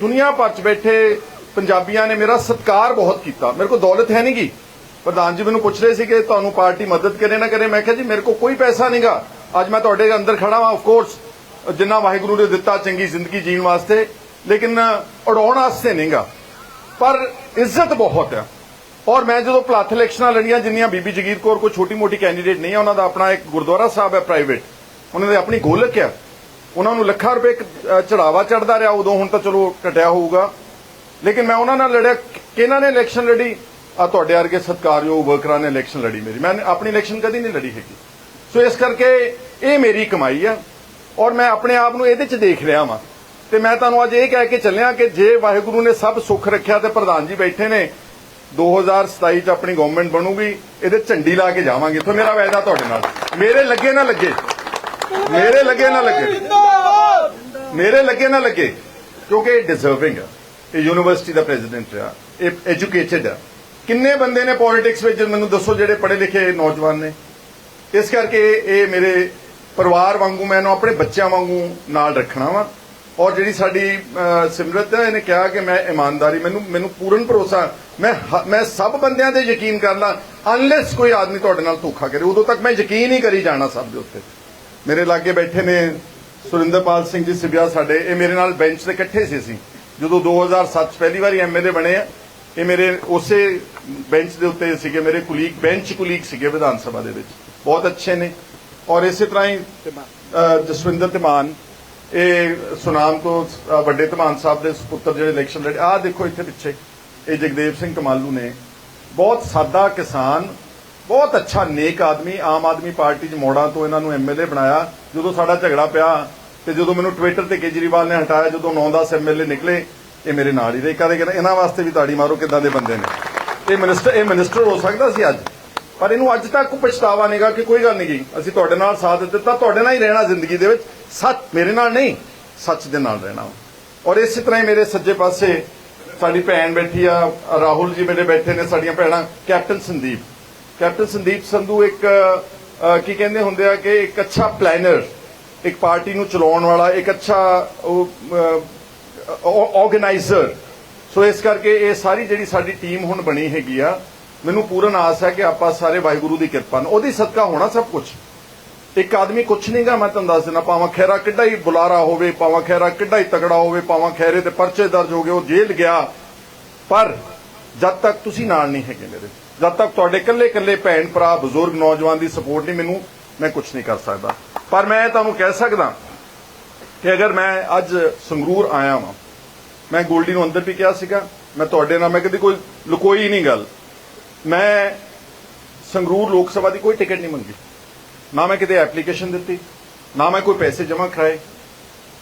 ਦੁਨੀਆ ਭਰ ਚ ਬੈਠੇ ਪੰਜਾਬੀਆਂ ਨੇ ਮੇਰਾ ਸਤਿਕਾਰ ਬਹੁਤ ਕੀਤਾ। ਮੇਰੇ ਕੋਲ ਦੌਲਤ ਹੈ ਨਹੀਂਗੀ ਪ੍ਰਧਾਨ ਜੀ ਮੈਨੂੰ ਪੁੱਛ ਰਹੇ ਸੀ ਕਿ ਤੁਹਾਨੂੰ ਪਾਰਟੀ ਮਦਦ ਕਰੇ ਨਾ ਕਰੇ? ਮੈਂ ਕਿਹਾ, ਜੀ, ਮੇਰੇ ਕੋਲ ਕੋਈ ਪੈਸਾ ਨਹੀਂਗਾ ਅੱਜ ਮੈਂ ਤੁਹਾਡੇ ਅੰਦਰ ਖੜਾ ਹਾਂ ਆਫ ਕੋਰਸ ਜਿੰਨਾ ਵਾਹਿਗੁਰੂ ਨੇ ਦਿੱਤਾ ਚੰਗੀ ਜ਼ਿੰਦਗੀ ਜੀਣ ਵਾਸਤੇ, ਲੇਕਿਨ ਉਡਾਉਣ ਵਾਸਤੇ ਨਹੀਂਗਾ ਪਰ ਇੱਜ਼ਤ ਬਹੁਤ ਹੈ ਔਰ ਮੈਂ ਜਦੋਂ ਪਲੱਥ ਇਲੈਕਸ਼ਨਾਂ ਲੜੀਆਂ, ਜਿੰਨੀਆਂ ਬੀਬੀ ਜਗੀਰ ਕੌਰ ਕੋਈ ਛੋਟੀ ਮੋਟੀ ਕੈਂਡੀਡੇਟ ਨਹੀਂ ਹੈ ਉਹਨਾਂ ਦਾ ਆਪਣਾ ਇੱਕ ਗੁਰਦੁਆਰਾ ਸਾਹਿਬ ਹੈ ਪ੍ਰਾਈਵੇਟ ਉਹਨਾਂ ਦੀ ਆਪਣੀ ਗੋਲਕ ਹੈ ਉਹਨਾਂ ਨੂੰ ਲੱਖਾਂ ਰੁਪਏ ਚੜਾਵਾ ਚੜਦਾ ਰਿਹਾ, ਉਦੋਂ ਹੁਣ ਤਾਂ ਚਲੋ ਘਟਿਆ ਹੋਊਗਾ। ਲੇਕਿਨ ਮੈਂ ਉਹਨਾਂ ਨਾਲ ਲੜਿਆ, ਕਿਹਨਾਂ ਨੇ ਇਲੈਕਸ਼ਨ ਲੜੀ? ਆ ਤੁਹਾਡੇ ਵਰਗੇ ਸਤਿਕਾਰਯੋਗ ਵਰਕਰਾਂ ਨੇ ਇਲੈਕਸ਼ਨ ਲੜੀ ਮੇਰੀ। ਮੈਂ ਆਪਣੀ ਇਲੈਕਸ਼ਨ ਕਦੀ ਨਹੀਂ ਲੜੀ ਹੈਗੀ। ਸੋ ਇਸ ਕਰਕੇ ਇਹ ਮੇਰੀ ਕਮਾਈ ਆ ਔਰ ਮੈਂ ਆਪਣੇ ਆਪ ਨੂੰ ਇਹਦੇ 'ਚ ਦੇਖ ਰਿਹਾ ਵਾਂ। ਤੇ ਮੈਂ ਤੁਹਾਨੂੰ ਅੱਜ ਇਹ ਕਹਿ ਕੇ ਚੱਲਿਆ ਕਿ ਜੇ ਵਾਹਿਗੁਰੂ ਨੇ ਸਭ ਸੁੱਖ ਰੱਖਿਆ ਤੇ ਪ੍ਰਧਾਨ ਜੀ ਬੈਠੇ ਨੇ 2027 ਚ ਆਪਣੀ ਗਵਰਨਮੈਂਟ ਬਣੂਗੀ, ਇਹਦੇ ਝੰਡੀ ਲਾ ਕੇ ਜਾਵਾਂਗੇ। ਇੱਥੋਂ ਮੇਰਾ ਵਾਅਦਾ ਤੁਹਾਡੇ ਨਾਲ। ਮੇਰੇ ਲੱਗੇ ਨਾ ਲੱਗੇ। ਮੇਰੇ ਲੱਗੇ ਨਾ ਲੱਗੇ। ਮੇਰੇ ਲੱਗੇ ਨਾ ਲੱਗੇ, ਕਿਉਂਕਿ ਇਹ ਡਿਜ਼ਰਵਿੰਗ ਆ। ਇਹ ਯੂਨੀਵਰਸਿਟੀ ਦਾ ਪ੍ਰੈਜ਼ੀਡੈਂਟ ਆ, ਇਹ ਐਜੂਕੇਟਿਡ ਆ। ਕਿੰਨੇ ਬੰਦੇ ਨੇ ਪੋਲਿਟਿਕਸ ਵਿੱਚ ਮੈਨੂੰ ਦੱਸੋ ਜਿਹੜੇ ਪੜ੍ਹੇ ਲਿਖੇ ਨੌਜਵਾਨ ਨੇ। ਇਸ ਕਰਕੇ ਇਹ ਮੇਰੇ ਪਰਿਵਾਰ ਵਾਂਗੂ, ਮੈਂ ਇਹਨੂੰ ਆਪਣੇ ਬੱਚਿਆਂ ਵਾਂਗੂ ਨਾਲ ਰੱਖਣਾ ਵਾ। ਔਰ ਜਿਹੜੀ ਸਾਡੀ ਸਿਮਰਤ ਹੈ ਇਹਨੇ ਕਿਹਾ ਕਿ ਮੈਂ ਇਮਾਨਦਾਰੀ, ਮੈਨੂੰ ਮੈਨੂੰ ਪੂਰਨ ਭਰੋਸਾ, ਮੈਂ ਮੈਂ ਸਭ ਬੰਦਿਆਂ ਤੇ ਯਕੀਨ ਕਰਨਾ ਅਨਲੈਸ ਕੋਈ ਆਦਮੀ ਤੁਹਾਡੇ ਨਾਲ ਧੋਖਾ ਕਰੇ। ਉਦੋਂ ਤੱਕ ਮੈਂ ਯਕੀਨ ਹੀ ਕਰੀ ਜਾਣਾ ਸਭ ਦੇ ਉੱਤੇ। ਮੇਰੇ ਲਾਗੇ ਬੈਠੇ ਨੇ ਸੁਰਿੰਦਰਪਾਲ ਸਿੰਘ ਜੀ ਸਿਬਿਆ ਸਾਡੇ। ਇਹ ਮੇਰੇ ਨਾਲ ਬੈਂਚ ਤੇ ਇਕੱਠੇ ਸੀ ਅਸੀਂ। ਜਦੋਂ 2007 ਚ ਪਹਿਲੀ ਵਾਰੀ ਐਮਐਲਏ ਬਣੇ ਆ, ਇਹ ਮੇਰੇ ਉਸੇ ਬੈਂਚ ਦੇ ਉੱਤੇ ਸੀਗੇ, ਮੇਰੇ ਕੁਲੀਗ, ਬੈਂਚ ਕੁਲੀਗ ਸੀਗੇ ਵਿਧਾਨ ਸਭਾ ਦੇ ਵਿੱਚ। ਬਹੁਤ ਅੱਛੇ ਨੇ। ਔਰ ਇਸੇ ਤਰ੍ਹਾਂ ਹੀ ਜਸਵਿੰਦਰ ਧਮਾਨ, ਇਹ ਸੁਨਾਮ ਤੋਂ ਵੱਡੇ ਧਮਾਨ ਸਾਹਿਬ ਦੇ ਸੁਪੁੱਤਰ ਜਿਹੜੇ ਇਲੈਕਸ਼ਨ ਲੜੇ, ਆਹ ਦੇਖੋ ਇੱਥੇ ਪਿੱਛੇ, ਇਹ ਜਗਦੇਵ ਸਿੰਘ ਕਮਾਲੂ ਨੇ। ਬਹੁਤ ਸਾਦਾ ਕਿਸਾਨ ਬਹੁਤ ਅੱਛਾ ਨੇਕ ਆਦਮੀ, ਆਮ ਆਦਮੀ ਪਾਰਟੀ 'ਚ ਮੋੜਾਂ ਤੋਂ ਇਹਨਾਂ ਨੂੰ ਐਮਐਲਏ ਬਣਾਇਆ। ਜਦੋਂ ਸਾਡਾ ਝਗੜਾ ਪਿਆ ਤੇ ਜਦੋਂ ਮੈਨੂੰ ਟਵਿੱਟਰ ਤੇ ਕੇਜਰੀਵਾਲ ਨੇ ਹਟਾਇਆ, ਜਦੋਂ 9-10 ਐਮਐਲਏ ਨਿਕਲੇ, ਇਹ ਮੇਰੇ ਨਾਲ ਹੀ ਰਹੇ। ਕਦੇ ਕਹਿੰਦੇ, ਇਹਨਾਂ ਵਾਸਤੇ ਵੀ ਤਾੜੀ ਮਾਰੋ, ਕਿਦਾਂ ਦੇ ਬੰਦੇ ਨੇ? ਇਹ ਮਿਨਿਸਟਰ ਇਹ ਮਿਨਿਸਟਰ ਹੋ ਸਕਦਾ ਸੀ ਅੱਜ। ਪਰ ਇਹਨੂੰ ਅੱਜ ਤੱਕ ਕੋਈ ਪਛਤਾਵਾ ਨਹੀਂਗਾ ਕਿ ਕੋਈ ਗੱਲ ਨਹੀਂ ਗਈ। ਅਸੀਂ ਤੁਹਾਡੇ ਨਾਲ ਸਾਥ ਦਿੱਤਾ ਤੁਹਾਡੇ ਨਾਲ ਹੀ ਰਹਿਣਾ ਜ਼ਿੰਦਗੀ ਦੇ ਵਿੱਚ। ਸੱਚ ਮੇਰੇ ਨਾਲ ਨਹੀਂ, ਸੱਚ ਦੇ ਨਾਲ ਰਹਿਣਾ। ਔਰ ਇਸੇ ਤਰ੍ਹਾਂ ਹੀ ਮੇਰੇ ਸੱਜੇ ਪਾਸੇ ਸਾਡੀ ਭੈਣ ਬੈਠੀ ਆ, ਰਾਹੁਲ ਜੀ ਮੇਰੇ ਬੈਠੇ ਨੇ, ਸਾਡੀਆਂ ਭੈਣਾਂ, ਕੈਪਟਨ ਸੰਦੀਪ। ਕੈਪਟਨ ਸੰਦੀਪ ਸੰਧੂ ਇੱਕ ਕੀ ਕਹਿੰਦੇ ਹੁੰਦੇ ਆ ਕਿ ਇੱਕ ਅੱਛਾ ਪਲੈਨਰ ਇੱਕ ਪਾਰਟੀ ਨੂੰ ਚਲਾਉਣ ਵਾਲਾ, ਇੱਕ ਅੱਛਾ ਆਰਗੇਨਾਈਜ਼ਰ ਸੋ ਇਸ ਕਰਕੇ ਇਹ ਸਾਰੀ ਜਿਹੜੀ ਸਾਡੀ ਟੀਮ ਹੁਣ ਬਣੀ ਹੈਗੀ ਆ, ਮੈਨੂੰ ਪੂਰਨ ਆਸ ਹੈ ਕਿ ਆਪਾਂ ਸਾਰੇ ਵਾਹਿਗੁਰੂ ਦੀ ਕਿਰਪਾ ਨਾਲ, ਉਹਦੀ ਸਦਕਾ ਹੋਣਾ ਸਭ ਕੁਝ ਇੱਕ ਆਦਮੀ ਕੁਛ ਨਹੀਂਗਾ ਮੈਂ ਤੁਹਾਨੂੰ ਦੱਸ ਦਿੰਦਾ ਪਾਵਾਂ ਖੈਰਾ ਕਿੱਡਾ ਹੀ ਬੁਲਾਰਾ ਹੋਵੇ ਪਾਵਾਂ ਖੈਰਾ ਕਿੱਡਾ ਹੀ ਤਗੜਾ ਹੋਵੇ ਪਾਵਾਂ ਖੈਰੇ ਤੇ ਪਰਚੇ ਦਰਜ ਹੋ ਗਏ, ਉਹ ਜੇਲ੍ਹ ਗਿਆ। ਪਰ ਜਦ ਤੱਕ ਤੁਸੀਂ ਨਾਲ ਨਹੀਂ ਹੈਗੇ ਮੇਰੇ। ਜਦ ਤੱਕ ਤੁਹਾਡੇ ਇਕੱਲੇ ਇਕੱਲੇ ਭੈਣ ਭਰਾ ਬਜ਼ੁਰਗ ਨੌਜਵਾਨ ਦੀ ਸਪੋਰਟ ਨਹੀਂ ਮੈਨੂੰ, ਮੈਂ ਕੁਝ ਨਹੀਂ ਕਰ ਸਕਦਾ। ਪਰ ਮੈਂ ਤੁਹਾਨੂੰ ਕਹਿ ਸਕਦਾ ਕਿ ਅਗਰ ਮੈਂ ਅੱਜ ਸੰਗਰੂਰ ਆਇਆ ਵਾਂ, ਮੈਂ ਗੋਲਡੀ ਨੂੰ ਅੰਦਰ ਵੀ ਕਿਹਾ ਸੀਗਾ, ਮੈਂ ਤੁਹਾਡੇ ਨਾਲ, ਮੈਂ ਕਦੀ ਕੋਈ ਲੁਕੋਈ ਨਹੀਂ ਗੱਲ। ਮੈਂ ਸੰਗਰੂਰ ਲੋਕ ਸਭਾ ਦੀ ਕੋਈ ਟਿਕਟ ਨਹੀਂ ਮੰਗੀ। ਨਾ ਮੈਂ ਕਿਤੇ ਐਪਲੀਕੇਸ਼ਨ ਦਿੱਤੀ, ਨਾ ਮੈਂ ਕੋਈ ਪੈਸੇ ਜਮ੍ਹਾਂ ਕਰਾਏ।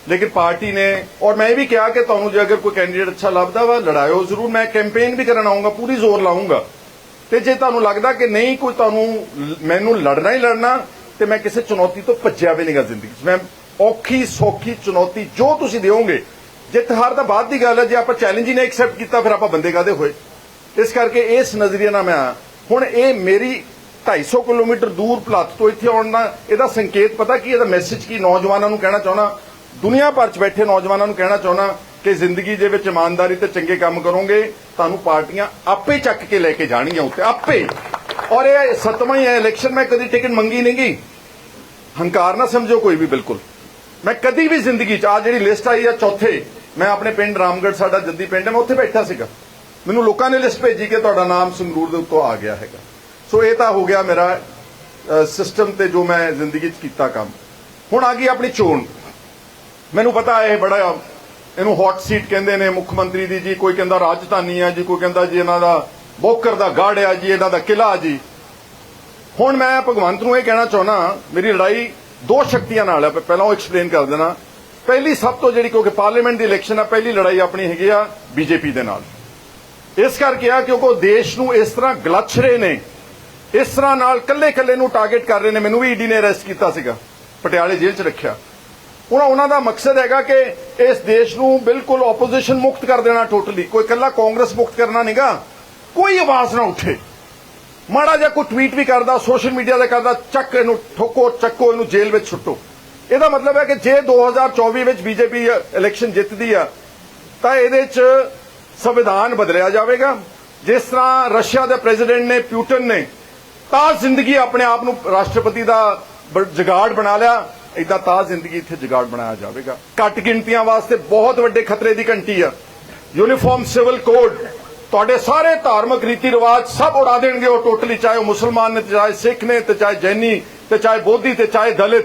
ਲੇਕਿਨ ਪਾਰਟੀ ਨੇ, ਔਰ ਮੈਂ ਇਹ ਵੀ ਕਿਹਾ ਕਿ ਤੁਹਾਨੂੰ ਜੇ ਅਗਰ ਕੋਈ ਕੈਂਡੀਡੇਟ ਅੱਛਾ ਲੱਭਦਾ ਵਾ, ਲੜਾਇਓ ਜ਼ਰੂਰ, ਮੈਂ ਕੈਂਪੇਨ ਵੀ ਕਰਨ ਆਉਂਗਾ ਪੂਰੀ ਜ਼ੋਰ ਲਾਉਂਗਾ ਤੇ ਜੇ ਤੁਹਾਨੂੰ ਲੱਗਦਾ ਕਿ ਨਹੀਂ, ਕੋਈ ਤੁਹਾਨੂੰ ਮੈਨੂੰ ਲੜਨਾ ਹੀ ਲੜਨਾ, ਤੇ ਮੈਂ ਕਿਸੇ ਚੁਣੌਤੀ ਤੋਂ ਭੱਜਿਆ ਵੀ ਨਹੀਂਗਾ ਜ਼ਿੰਦਗੀ 'ਚ। ਮੈਂ ਔਖੀ ਸੌਖੀ ਚੁਣੌਤੀ ਜੋ ਤੁਸੀਂ ਦਿਓਗੇ, ਜਿੱਤ ਹਾਰ ਤਾਂ ਬਾਅਦ ਦੀ ਗੱਲ ਹੈ, ਜੇ ਆਪਾਂ ਚੈਲੰਜ ਹੀ ਨਹੀਂ ਐਕਸੈਪਟ ਕੀਤਾ, ਫਿਰ ਆਪਾਂ ਬੰਦੇ ਕਾਦੇ ਹੋਏ? ਇਸ ਕਰਕੇ ਇਸ ਨਜ਼ਰੀਏ ਨਾਲ ਮੈਂ ਹੁਣ ਇਹ ਮੇਰੀ 250 ਕਿਲੋਮੀਟਰ ਦੂਰ ਪਲੱਥ ਤੋਂ ਇੱਥੇ ਆਉਣ ਦਾ ਇਹਦਾ ਸੰਕੇਤ ਪਤਾ ਕੀ ਇਹਦਾ ਮੈਸੇਜ ਕੀ? ਨੌਜਵਾਨਾਂ ਨੂੰ ਕਹਿਣਾ ਚਾਹਣਾ ਦੁਨੀਆ ਭਰ 'ਚ ਬੈਠੇ ਨੌਜਵਾਨਾਂ ਨੂੰ ਕਹਿਣਾ ਚਾਹਣਾ ਕਿ ਜ਼ਿੰਦਗੀ ਦੇ ਵਿੱਚ ਇਮਾਨਦਾਰੀ ਤੇ ਚੰਗੇ ਕੰਮ ਕਰੋਗੇ। ਤੁਹਾਨੂੰ ਪਾਰਟੀਆਂ ਆਪੇ ਚੱਕ ਕੇ ਲੈ ਕੇ ਜਾਣਗੀਆਂ ਉੱਤੇ, ਆਪੇ। ਔਰ ਇਹ ਸਤਵਾਂ ਹੀ ਹੈ ਇਲੈਕਸ਼ਨ ਮੈਂ ਕਦੀ ਟਿਕਟ ਮੰਗੀ ਨਹੀਂ ਗਈ ਹੰਕਾਰ ਨਾ ਸਮਝੋ ਕੋਈ ਵੀ, ਬਿਲਕੁਲ। ਮੈਂ ਕਦੀ ਵੀ ਜ਼ਿੰਦਗੀ 'ਚ ਆ ਜਿਹੜੀ ਲਿਸਟ ਆਈ ਆ ਚੌਥੇ, ਮੈਂ ਆਪਣੇ ਪਿੰਡ ਰਾਮਗੜ੍ਹ, ਸਾਡਾ ਜੱਦੀ ਪਿੰਡ ਹੈ ਮੈਂ ਉੱਥੇ ਬੈਠਾ ਸੀਗਾ। ਮੈਨੂੰ ਲੋਕਾਂ ਨੇ ਲਿਸਟ ਭੇਜੀ ਕਿ ਤੁਹਾਡਾ ਨਾਮ ਸੰਗਰੂਰ ਦੇ ਉੱਤੋਂ ਆ ਗਿਆ ਹੈਗਾ। ਸੋ ਇਹ ਤਾਂ ਹੋ ਗਿਆ ਮੇਰਾ ਸਿਸਟਮ ਤੇ ਜੋ ਮੈਂ ਜ਼ਿੰਦਗੀ 'ਚ ਕੀਤਾ ਕੰਮ। ਹੁਣ ਆ ਗਈ ਆਪਣੀ ਚੋਣ। ਮੈਨੂੰ ਪਤਾ ਇਹ ਬੜਾ ਇਹਨੂੰ ਹੌਟ ਸੀਟ ਕਹਿੰਦੇ ਨੇ, ਮੁੱਖ ਮੰਤਰੀ ਦੀ ਜੀ, ਕੋਈ ਕਹਿੰਦਾ ਰਾਜਧਾਨੀ ਆ ਜੀ, ਕੋਈ ਕਹਿੰਦਾ ਜੀ ਇਹਨਾਂ ਦਾ ਬੋਕਰ ਦਾ ਗੜ ਆ ਜੀ, ਇਹਨਾਂ ਦਾ ਕਿਲਾ ਜੀ। ਹੁਣ ਮੈਂ ਭਗਵੰਤ ਨੂੰ ਇਹ ਕਹਿਣਾ ਚਾਹੁੰਦਾ ਮੇਰੀ ਲੜਾਈ ਦੋ ਸ਼ਕਤੀਆਂ ਨਾਲ ਹੈ ਪਹਿਲਾਂ ਉਹ ਐਕਸਪਲੇਨ ਕਰ ਦੇਣਾ। ਪਹਿਲੀ ਸਭ ਤੋਂ ਜਿਹੜੀ ਕਿਉਂਕਿ ਪਾਰਲੀਮੈਂਟ ਦੀ ਇਲੈਕਸ਼ਨ ਆ, ਪਹਿਲੀ ਲੜਾਈ ਆਪਣੀ ਹੈਗੀ ਆ ਬੀਜੇਪੀ ਦੇ ਨਾਲ। ਇਸ ਕਰਕੇ ਆ ਕਿਉਂਕਿ ਉਹ ਦੇਸ਼ ਨੂੰ ਇਸ ਤਰ੍ਹਾਂ ਗਲਛ ਰਹੇ ਨੇ, ਇਸ ਤਰ੍ਹਾਂ ਨਾਲ ਕੱਲੇ ਕੱਲੇ ਨੂੰ ਟਾਰਗੇਟ ਕਰ ਰਹੇ ਨੇ, ਮੈਨੂੰ ਵੀ ਈਡੀ ਨੇ ਅਰੈਸਟ ਕੀਤਾ ਸੀਗਾ, ਪਟਿਆਲੇ ਜੇਲ੍ਹ 'ਚ ਰੱਖਿਆ। ਹੁਣ ਉਹਨਾਂ ਦਾ ਮਕਸਦ ਹੈਗਾ ਕਿ ਇਸ ਦੇਸ਼ ਨੂੰ ਬਿਲਕੁਲ ਆਪੋਜੀਸ਼ਨ ਮੁਕਤ ਕਰ ਦੇਣਾ ਟੋਟਲੀ ਕੋਈ ਇਕੱਲਾ ਕਾਂਗਰਸ ਮੁਕਤ ਕਰਨਾ ਨਹੀਂਗਾ ਕੋਈ ਆਵਾਜ਼ ਨਾ ਉੱਠੇ। ਮਾੜਾ ਜਿਹਾ ਕੋਈ ਟਵੀਟ ਵੀ ਕਰਦਾ ਸੋਸ਼ਲ ਮੀਡੀਆ ਤੇ ਕਰਦਾ, ਚੱਕ ਇਹਨੂੰ, ਠੋਕੋ, ਚੱਕੋ, ਇਹਨੂੰ ਜੇਲ੍ਹ ਵਿੱਚ ਸੁੱਟੋ। ਇਹਦਾ ਮਤਲਬ ਹੈ ਕਿ ਜੇ 2024 ਵਿੱਚ ਬੀਜੇਪੀ ਇਲੈਕਸ਼ਨ ਜਿੱਤਦੀ ਆ, ਤਾਂ ਇਹਦੇ 'ਚ ਸੰਵਿਧਾਨ ਬਦਲਿਆ ਜਾਵੇਗਾ। ਜਿਸ ਤਰ੍ਹਾਂ ਰਸ਼ੀਆ ਦੇ ਪ੍ਰੈਜ਼ੀਡੈਂਟ ਨੇ ਪਿਊਟਨ ਨੇ, ਤਾਂ ਜ਼ਿੰਦਗੀ ਆਪਣੇ ਆਪ ਨੂੰ ਰਾਸ਼ਟਰਪਤੀ ਦਾ ਜਗਾੜ ਬਣਾ ਲਿਆ। ਇਦਾਂ ਤਾਂ ਜ਼ਿੰਦਗੀ ਇੱਥੇ ਜਗਾੜ ਬਣਾਇਆ ਜਾਵੇਗਾ। ਘੱਟ ਗਿਣਤੀਆਂ ਵਾਸਤੇ ਬਹੁਤ ਵੱਡੇ ਖਤਰੇ ਦੀ ਘੰਟੀ ਆ। ਯੂਨੀਫਾਰਮ ਸਿਵਲ ਕੋਡ ਤੁਹਾਡੇ ਸਾਰੇ ਧਾਰਮਿਕ ਰੀਤੀ ਰਿਵਾਜ ਸਭ ਉਡਾ ਦੇਣਗੇ ਉਹ ਟੋਟਲੀ, ਚਾਹੇ ਉਹ ਮੁਸਲਮਾਨ ਨੇ, ਚਾਹੇ ਸਿੱਖ ਨੇ, ਤੇ ਚਾਹੇ ਜੈਨੀ, ਤੇ ਚਾਹੇ ਬੋਧੀ, ਤੇ ਚਾਹੇ ਦਲਿਤ,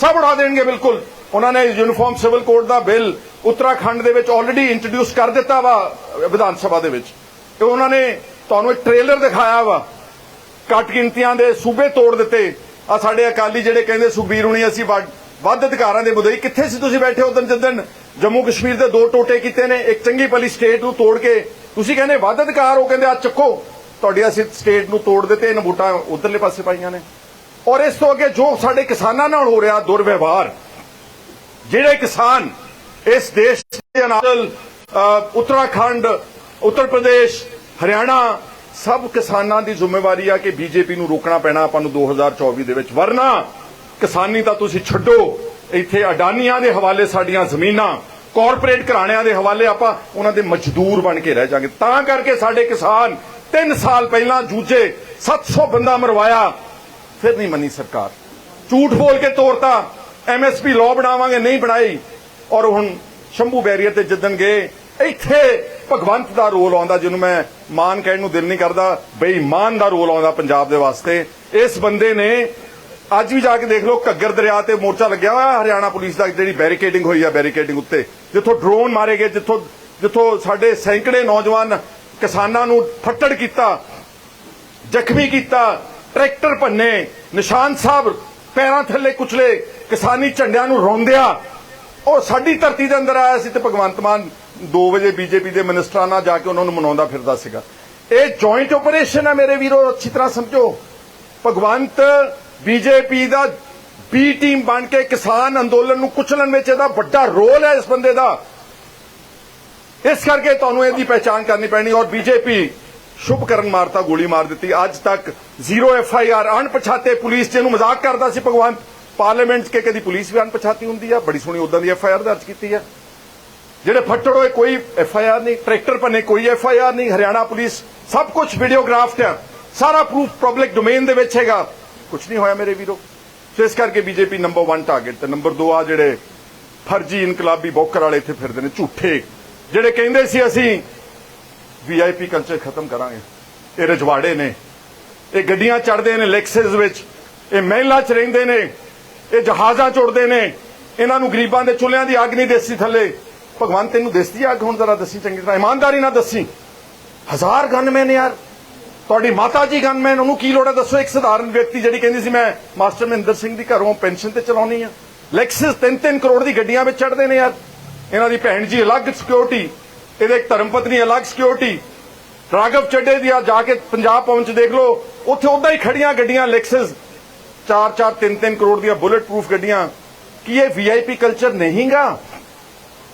ਸਭ ਉਡਾ ਦੇਣਗੇ ਬਿਲਕੁਲ। ਉਹਨਾਂ ਨੇ ਯੂਨੀਫਾਰਮ ਸਿਵਲ ਕੋਡ ਦਾ ਬਿੱਲ ਉੱਤਰਾਖੰਡ ਦੇ ਵਿੱਚ ਆਲਰੇਡੀ ਇੰਟਰੋਡਿਊਸ ਕਰ ਦਿੱਤਾ ਵਾ, ਵਿਧਾਨ ਸਭਾ ਦੇ ਵਿੱਚ। ਤੇ ਉਹਨਾਂ ਨੇ ਤੁਹਾਨੂੰ ਇੱਕ ਟ੍ਰੇਲਰ ਦਿਖਾਇਆ ਵਾ। ਘੱਟ ਗਿਣਤੀਆਂ ਦੇ ਸੂਬੇ ਤੋੜ ਦਿੱਤੇ। ਆ ਸਾਡੇ ਅਕਾਲੀ ਜਿਹੜੇ ਕਹਿੰਦੇ ਸੁਖਬੀਰ ਹੁਣੀ, ਅਸੀਂ ਵੱਧ ਅਧਿਕਾਰਾਂ ਦੇ ਮੁੱਦੇ ਕਿੱਥੇ ਸੀ ਤੁਸੀਂ ਬੈਠੇ ਉਦੋਂ ਜਦੋਂ ਜੰਮੂ ਕਸ਼ਮੀਰ ਦੇ ਦੋ ਟੋਟੇ ਕੀਤੇ ਨੇ, ਇੱਕ ਚੰਗੀ ਭਲੀ ਸਟੇਟ ਨੂੰ ਤੋੜ ਕੇ ਤੁਸੀਂ ਕਹਿੰਦੇ ਵੱਧ ਅਧਿਕਾਰ, ਉਹ ਕਹਿੰਦੇ ਆ ਚੱਕੋ। ਤੁਹਾਡੀ ਅਸੀਂ ਸਟੇਟ ਨੂੰ ਤੋੜ ਦਿੱਤੇ, ਇਹਨਾਂ ਵੋਟਾਂ ਉਧਰਲੇ ਪਾਸੇ ਪਾਈਆਂ ਨੇ। ਔਰ ਇਸ ਤੋਂ ਅੱਗੇ ਜੋ ਸਾਡੇ ਕਿਸਾਨਾਂ ਨਾਲ ਹੋ ਰਿਹਾ ਦੁਰਵਿਵਹਾਰ, ਜਿਹੜੇ ਕਿਸਾਨ ਇਸ ਦੇਸ਼ ਦੇ ਅਨਾਜਲ ਉੱਤਰਾਖੰਡ, ਉੱਤਰ ਪ੍ਰਦੇਸ਼, ਹਰਿਆਣਾ ਸਭ ਕਿਸਾਨਾਂ ਦੀ ਜ਼ਿੰਮੇਵਾਰੀ ਆ ਕਿ ਬੀਜੇਪੀ ਨੂੰ ਰੋਕਣਾ ਪੈਣਾ ਆਪਾਂ ਨੂੰ 2024 ਦੇ ਵਿੱਚ। ਵਰਨਾ ਕਿਸਾਨੀ ਤਾਂ ਤੁਸੀਂ ਛੱਡੋ। ਇੱਥੇ ਅਡਾਨੀਆਂ ਦੇ ਹਵਾਲੇ ਸਾਡੀਆਂ ਜ਼ਮੀਨਾਂ, ਕਾਰਪੋਰੇਟ ਘਰਾਣਿਆਂ ਦੇ ਹਵਾਲੇ ਆਪਾਂ ਉਹਨਾਂ ਦੇ ਮਜ਼ਦੂਰ ਬਣ ਕੇ ਰਹਿ ਜਾਾਂਗੇ। ਤਾਂ ਕਰਕੇ ਸਾਡੇ ਕਿਸਾਨ 3 ਸਾਲ ਪਹਿਲਾਂ ਜੂਝੇ 700 ਬੰਦਾ ਮਰਵਾਇਆ। ਫਿਰ ਨਹੀਂ ਮੰਨੀ ਸਰਕਾਰ। ਝੂਠ ਬੋਲ ਕੇ ਤੋਰਤਾ। ਐਮਐਸਪੀ ਲਾਅ ਬਣਾਵਾਂਗੇ, ਨਹੀਂ ਬਣਾਈ। ਔਰ ਹੁਣ ਸ਼ੰਭੂ ਬੈਰੀਅਰ ਤੇ ਜਿੱਦਣ ਗਏ ਇੱਥੇ ਭਗਵੰਤ ਦਾ ਰੋਲ ਆਉਂਦਾ, ਜਿਹਨੂੰ ਮੈਂ ਮਾਨ ਕਹਿਣ ਨੂੰ ਦਿਲ ਨਹੀਂ ਕਰਦਾ ਬੇਈਮਾਨ ਦਾ ਰੋਲ ਆਉਂਦਾ ਪੰਜਾਬ ਦੇ ਵਾਸਤੇ। ਇਸ ਬੰਦੇ ਨੇ ਅੱਜ ਵੀ ਜਾ ਕੇ ਦੇਖ ਲਓ, ਘੱਗਰ ਦਰਿਆ ਤੇ ਮੋਰਚਾ ਲੱਗਿਆ ਹੋਇਆ, ਹਰਿਆਣਾ ਪੁਲਿਸ ਦਾ ਜਿਹੜੀ ਬੈਰੀਕੇਡਿੰਗ ਹੋਈ ਆ, ਬੈਰੀਕੇਡਿੰਗ ਉੱਤੇ। ਜਿੱਥੋਂ ਡਰੋਨ ਮਾਰੇ ਗਏ, ਜਿੱਥੋਂ ਜਿੱਥੋਂ ਸਾਡੇ ਸੈਂਕੜੇ ਨੌਜਵਾਨ ਕਿਸਾਨਾਂ ਨੂੰ ਫੱਟੜ ਕੀਤਾ, ਜ਼ਖਮੀ ਕੀਤਾ, ਟਰੈਕਟਰ ਭੰਨੇ, ਨਿਸ਼ਾਨ ਸਾਹਿਬ ਪੈਰਾਂ ਥੱਲੇ ਕੁਚਲੇ, ਕਿਸਾਨੀ ਝੰਡਿਆਂ ਨੂੰ ਰੋਂਦਿਆ। ਉਹ ਸਾਡੀ ਧਰਤੀ ਦੇ ਅੰਦਰ ਆਇਆ ਸੀ ਤੇ ਭਗਵੰਤ ਮਾਨ 2 ਵਜੇ ਬੀਜੇਪੀ ਦੇ ਮਿਨਿਸਟਰਾਂ ਨਾਲ ਜਾ ਕੇ ਉਹਨਾਂ ਨੂੰ ਮਨਾਉਂਦਾ ਫਿਰਦਾ ਸੀਗਾ। ਇਹ ਜੁਆਇੰਟ ਆਪਰੇਸ਼ਨ ਹੈ ਮੇਰੇ ਵੀਰੋ, ਅੱਛੀ ਤਰ੍ਹਾਂ ਸਮਝੋ। ਭਗਵੰਤ ਬੀਜੇਪੀ ਦਾ ਬੀ ਟੀਮ ਬਣ ਕੇ ਕਿਸਾਨ ਅੰਦੋਲਨ ਨੂੰ ਕੁਚਲਣ ਵਿੱਚ ਇਹਦਾ ਵੱਡਾ ਰੋਲ ਹੈ ਇਸ ਬੰਦੇ ਦਾ। ਇਸ ਕਰਕੇ ਤੁਹਾਨੂੰ ਇਹਦੀ ਪਹਿਚਾਣ ਕਰਨੀ ਪੈਣੀ ਔਰ ਬੀਜੇਪੀ ਸ਼ੁਭ ਕਰਨ ਮਾਰਤਾ, ਗੋਲੀ ਮਾਰ ਦਿੱਤੀ। ਅੱਜ ਤੱਕ ਜ਼ੀਰੋ ਐਫ ਆਈ ਆਰ ਅਣਪਛਾਤੇ ਪੁਲਿਸ, ਜਿਹਨੂੰ ਮਜ਼ਾਕ ਕਰਦਾ ਸੀ ਭਗਵੰਤ। ਪਾਰਲੀਮੈਂਟ 'ਚ ਕਿ ਕਦੀ ਪੁਲਿਸ ਵੀ ਅਣਪਛਾਤੀ ਹੁੰਦੀ ਆ। ਬੜੀ ਸੋਹਣੀ ਉਦਾਂ ਦੀ ਐਫ ਆਈ ਆਰ ਦਰਜ ਕੀਤੀ ਆ। ਜਿਹੜੇ ਫੱਟੜ ਹੋਏ, ਕੋਈ ਐਫ ਆਈ ਆਰ ਨਹੀਂ, ਟਰੈਕਟਰ ਭੰਨੇ, ਕੋਈ ਐਫ ਆਈ ਆਰ ਨਹੀਂ, ਹਰਿਆਣਾ ਪੁਲਿਸ, ਸਭ ਕੁਝ ਵੀਡੀਓਗ੍ਰਾਫਡ ਆ। ਸਾਰਾ ਪ੍ਰੂਫ ਪਬਲਿਕ ਡੋਮੇਨ ਦੇ ਵਿੱਚ ਹੈਗਾ। ਕੁਝ ਨਹੀਂ ਹੋਇਆ ਮੇਰੇ ਵੀਰੋ। ਸੋ ਇਸ ਕਰਕੇ ਬੀਜੇਪੀ ਨੰਬਰ 1 ਟਾਰਗੇਟ ਤੇ ਨੰਬਰ 2 ਆ ਜਿਹੜੇ ਫਰਜੀ ਇਨਕਲਾਬੀ ਬੋਕਰ ਵਾਲੇ ਇੱਥੇ ਫਿਰਦੇ ਨੇ, ਝੂਠੇ। ਜਿਹੜੇ ਕਹਿੰਦੇ ਸੀ ਅਸੀਂ ਵੀਆਈਪੀ ਕਲਚਰ ਖਤਮ ਕਰਾਂਗੇ। ਇਹ ਰਜਵਾੜੇ ਨੇ। ਇਹ ਗੱਡੀਆਂ ਚੜਦੇ ਨੇ ਲੈਕਸਸ ਵਿੱਚ। ਇਹ ਮਹਿਲਾਂ 'ਚ ਰਹਿੰਦੇ ਨੇ। ਇਹ ਜਹਾਜ਼ਾਂ ਚੁੜਦੇ ਨੇ। ਇਹਨਾਂ ਨੂੰ ਗਰੀਬਾਂ ਦੇ ਚੁੱਲ੍ਹਿਆਂ ਦੀ ਅੱਗ ਨਹੀਂ ਦੇਸੀ ਥੱਲੇ। ਭਗਵਾਨ ਤੈਨੂੰ ਦਿਸਦੀ ਅੱਗ, ਹੁਣ ਜ਼ਰਾ ਦੱਸੀ ਚੰਗੀ ਤਰ੍ਹਾਂ। ਇਮਾਨਦਾਰੀ ਨਾਲ ਦੱਸੀ। ਹਜ਼ਾਰ ਗਨਮੈਨ ਯਾਰ। ਤੁਹਾਡੀ ਮਾਤਾ ਜੀ ਗਨਮੈਨ ਉਹਨੂੰ ਕੀ ਲੋੜ ਹੈ? ਦੱਸੋ, ਇੱਕ ਸਧਾਰਨ ਵਿਅਕਤੀ ਜਿਹੜੀ ਕਹਿੰਦੀ ਸੀ, ਮੈਂ ਮਾਸਟਰ ਮਹਿੰਦਰ ਸਿੰਘ ਦੀ ਘਰੋਂ ਪੈਨਸ਼ਨ ਤੇ ਚਲਾਉਣੀ ਆ। ਲੈਕਸਸ 3-3 ਕਰੋੜ ਦੀ ਗੱਡੀਆਂ ਵਿੱਚ ਚੜਦੇ ਨੇ ਯਾਰ। ਇਹਨਾਂ ਦੀ ਭੈਣ ਜੀ ਅਲੱਗ ਸਿਕਿਉਰਿਟੀ ਇਹਦੇ ਇੱਕ ਧਰਮ ਅਲੱਗ ਸਿਕਿਉਰਿਟੀ ਰਾਘਵ ਚੱਡੇ ਦੀ ਆ, ਜਾ ਕੇ ਪੰਜਾਬ ਪਹੁੰਚ ਦੇਖ ਲਓ। ਉੱਥੇ ਉਦਾਂ ਹੀ ਖੜੀਆਂ ਗੱਡੀਆਂ ਲੈਕਸਸ 4-4 3-3 ਕਰੋੜ ਦੀਆਂ ਬੁਲੇਟ ਪ੍ਰੂਫ ਗੱਡੀਆਂ। ਕੀ ਇਹ ਵੀਆਈਪੀ ਕਲਚਰ ਨਹੀਂਗਾ?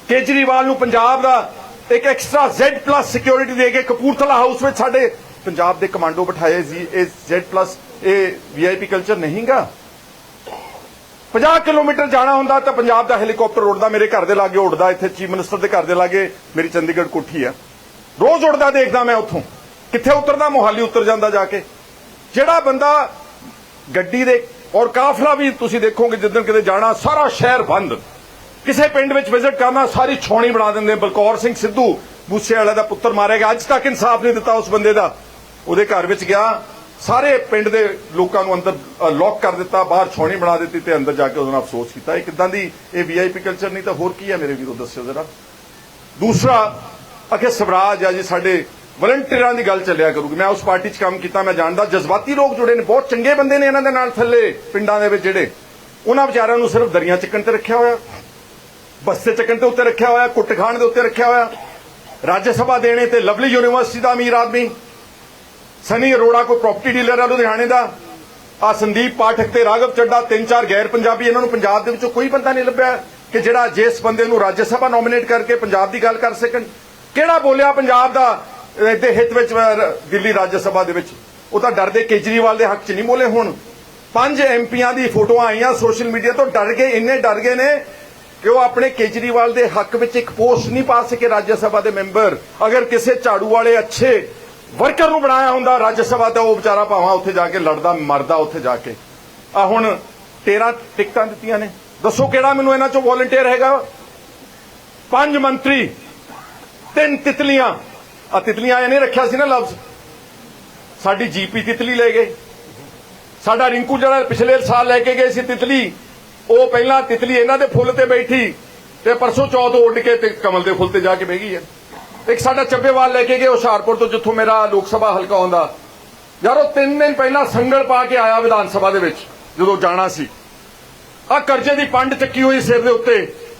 ਕੇਜਰੀਵਾਲ ਨੂੰ ਪੰਜਾਬ ਦਾ ਇੱਕ ਐਕਸਟਰਾ Z+ ਸਿਕਿਉਰਿਟੀ ਦੇ ਕੇ ਕਪੂਰਥਲਾ ਹਾਊਸ ਵਿੱਚ ਸਾਡੇ ਪੰਜਾਬ ਦੇ ਕਮਾਂਡੋ ਬਿਠਾਏ ਸੀ। ਇਹ Z+ ਇਹ ਵੀਆਈਪੀ ਕਲਚਰ ਨਹੀਂਗਾ। 50 ਕਿਲੋਮੀਟਰ ਜਾਣਾ ਹੁੰਦਾ ਤਾਂ ਪੰਜਾਬ ਦਾ ਹੈਲੀਕਾਪਟਰ ਉੱਡਦਾ, ਮੇਰੇ ਘਰ ਦੇ ਲਾਗੇ ਉੱਡਦਾ, ਇੱਥੇ ਚੀਫ ਮਿਨਿਸਟਰ ਦੇ ਘਰ ਦੇ ਲਾਗੇ ਮੇਰੀ ਚੰਡੀਗੜ੍ਹ ਕੋਠੀ ਆ। ਰੋਜ਼ ਉੱਡਦਾ, ਦੇਖਦਾ ਮੈਂ ਉੱਥੋਂ। ਕਿੱਥੇ ਉਤਰਦਾ, ਮੋਹਾਲੀ ਉਤਰ ਜਾਂਦਾ ਜਾ ਕੇ। ਜਿਹੜਾ ਬੰਦਾ ਗੱਡੀ ਦੇ ਔਰ ਕਾਫਲਾ ਵੀ ਤੁਸੀਂ ਦੇਖੋਗੇ, ਜਿੱਦਣ ਕਿਤੇ ਜਾਣਾ, ਸਾਰਾ ਸ਼ਹਿਰ ਬੰਦ। ਕਿਸੇ ਪਿੰਡ ਵਿੱਚ ਵਿਜ਼ਿਟ ਕਰਨਾ, ਸਾਰੀ ਛੌਣੀ ਬਣਾ ਦਿੰਦੇ ਬਲਕੌਰ ਸਿੰਘ ਸਿੱਧੂ ਬੂਸੇ ਵਾਲਾ ਦਾ ਪੁੱਤਰ ਮਾਰਿਆ ਗਿਆ ਅੱਜ ਤੱਕ ਇਨਸਾਫ ਨਹੀਂ ਦਿੱਤਾ ਉਸ ਬੰਦੇ ਦਾ। ਉਹਦੇ ਘਰ ਵਿੱਚ ਗਿਆ। ਸਾਰੇ ਪਿੰਡ ਦੇ ਲੋਕਾਂ ਨੂੰ ਅੰਦਰ ਲੌਕ ਕਰ ਦਿੱਤਾ, ਬਾਹਰ ਛੌਣੀ ਬਣਾ ਦਿੱਤੀ ਤੇ ਅੰਦਰ ਜਾ ਕੇ ਉਹਨਾਂ ਅਫਸੋਸ ਕੀਤਾ। ਇਹ ਕਿਦਾਂ ਦੀ ਇਹ ਵੀਆਈਪੀ ਕਲਚਰ ਨਹੀਂ ਤਾਂ ਹੋਰ ਕੀ ਹੈ ਮੇਰੇ ਵੀਰੋ, ਦੱਸਿਓ ਜ਼ਰਾ। ਦੂਸਰਾ, ਅਖੇ ਸਵਰਾਜ ਆ ਜੀ, ਸਾਡੇ ਵਲੰਟੀਅਰਾਂ ਦੀ ਗੱਲ ਚੱਲਿਆ ਕਰੂਗੀ। ਮੈਂ ਉਸ ਪਾਰਟੀ 'ਚ ਕੰਮ ਕੀਤਾ, ਮੈਂ ਜਾਣਦਾ। ਜਜ਼ਬਾਤੀ ਲੋਕ ਜੁੜੇ ਨੇ, ਬਹੁਤ ਚੰਗੇ ਬੰਦੇ ਨੇ ਇਹਨਾਂ ਦੇ ਨਾਲ ਥੱਲੇ ਪਿੰਡਾਂ ਦੇ ਵਿੱਚ ਜਿਹੜੇ। ਉਹਨਾਂ ਵਿਚਾਰਿਆਂ ਨੂੰ ਸਿਰਫ ਦਰੀਆਂ ਚੱਕਣ ਤੇ ਰੱਖਿਆ ਹੋਇਆ। ਬੱਸੇ ਚੱਕਣ ਤੇ ਉੱਤੇ ਰੱਖਿਆ ਹੋਇਆ ਕੁੱਟ ਖਾਣ ਦੇ ਉੱਤੇ ਰੱਖਿਆ ਹੋਇਆ। ਰਾਜ ਸਭਾ ਦੇਣੇ ਤੇ ਲਵਲੀ ਯੂਨੀਵਰਸਿਟੀ ਦਾ ਅਮੀਰ ਆਦਮੀ। ਸਨੀ ਅਰੋੜਾ ਕੋਈ ਪ੍ਰਾਪਰਟੀ ਡੀਲਰ ਆ ਲੁਧਿਆਣੇ ਦਾ। ਆ ਸੰਦੀਪ ਪਾਠਕ ਤੇ ਰਾਘਵ ਚੱਡਾ, ਤਿੰਨ ਚਾਰ ਗੈਰ ਪੰਜਾਬੀ, ਇਹਨਾਂ ਨੂੰ ਪੰਜਾਬ ਦੇ ਵਿੱਚੋਂ ਕੋਈ ਬੰਦਾ ਨਹੀਂ ਲੱਭਿਆ। ਕਿ ਜਿਹੜਾ ਜਿਸ ਬੰਦੇ ਨੂੰ ਰਾਜ ਸਭਾ ਨੋਮੀਨੇਟ ਕਰਕੇ ਪੰਜਾਬ ਦੀ ਗੱਲ ਕਰ ਸਕਣ। ਕਿਹੜਾ ਬੋਲਿਆ ਪੰਜਾਬ ਦਾ, ਇਹਦੇ ਹਿੱਤ ਵਿੱਚ ਦਿੱਲੀ ਰਾਜ ਸਭਾ ਦੇ ਵਿੱਚ? ਉਹ ਤਾਂ ਡਰਦੇ ਕੇਜਰੀਵਾਲ ਦੇ ਹੱਕ 'ਚ ਨਹੀਂ ਬੋਲੇ ਹੁਣ। ਪੰਜ ਐਮਪੀਆਂ ਦੀ ਫੋਟੋਆਂ ਆਈਆਂ ਸੋਸ਼ਲ ਮੀਡੀਆ ਤੋਂ, ਡਰ ਗਏ, ਇੰਨੇ ਡਰ ਗਏ ਨੇ ਕਿ ਉਹ ਆਪਣੇ ਕੇਜਰੀਵਾਲ ਦੇ ਹੱਕ ਵਿੱਚ ਇੱਕ ਪੋਸਟ ਨਹੀਂ ਪਾ ਸਕੇ ਰਾਜ ਸਭਾ ਦੇ ਮੈਂਬਰ। ਅਗਰ ਕਿਸੇ ਝਾੜੂ ਵਾਲੇ ਅੱਛੇ ਵਰਕਰ ਨੂੰ ਬਣਾਇਆ ਹੁੰਦਾ, ਰਾਜ ਸਭਾ ਦਾ ਉਹ ਵਿਚਾਰਾ ਭਾਵਾਂ ਉੱਥੇ ਜਾ ਕੇ ਲੜਦਾ, ਮਰਦਾ ਉੱਥੇ ਜਾ ਕੇ। ਆ ਹੁਣ 13 ਟਿਕਟਾਂ ਦਿੱਤੀਆਂ ਨੇ। ਦੱਸੋ ਕਿਹੜਾ ਮੈਨੂੰ ਇਹਨਾਂ ਚੋਂ ਵੋਲੰਟੀਅਰ ਹੈਗਾ? ਪੰਜ ਮੰਤਰੀ, ਤਿੰਨ ਤਿਤਲੀਆਂ। ਆ ਤਿਤਲੀਆਂ ਇਹਨੇ ਰੱਖਿਆ ਸੀ ਨਾ ਲਫ਼ਜ਼। ਸਾਡੀ ਜੀਪੀ ਤਿਤਲੀ ਲੈ ਗਏ। ਸਾਡਾ ਰਿੰਕੂ ਜਿਹੜਾ ਪਿਛਲੇ ਸਾਲ ਲੈ ਕੇ ਗਏ ਸੀ ਤਿਤਲੀ ਉਹ ਪਹਿਲਾਂ ਤਿਤਲੀ ਇਹਨਾਂ ਦੇ ਫੁੱਲ ਤੇ ਬੈਠੀ ਤੇ ਪਰਸੋਂ ਚੌਥ ਉੱਡ ਕੇ ਤੇ ਕਮਲ ਦੇ ਫੁੱਲ ਤੇ ਜਾ ਕੇ ਬਹਿ ਗਈ ਹੈ। ਇੱਕ ਸਾਡਾ ਚੱਬੇਵਾਲ ਲੈ ਕੇ ਗਏ ਹੁਸ਼ਿਆਰਪੁਰ ਤੋਂ, ਜਿੱਥੋਂ ਮੇਰਾ ਲੋਕ ਸਭਾ ਹਲਕਾ ਆਉਂਦਾ। ਯਾਰ ਉਹ ਤਿੰਨ ਦਿਨ ਪਹਿਲਾਂ ਸੰਗਲ ਪਾ ਕੇ ਆਇਆ ਵਿਧਾਨ ਸਭਾ ਦੇ ਵਿੱਚ, ਜਦੋਂ ਜਾਣਾ ਸੀ। ਆ ਕਰਜ਼ੇ ਦੀ ਪੰਡ ਚੱਕੀ ਹੋਈ ਸਿਰ ਦੇ ਉੱਤੇ,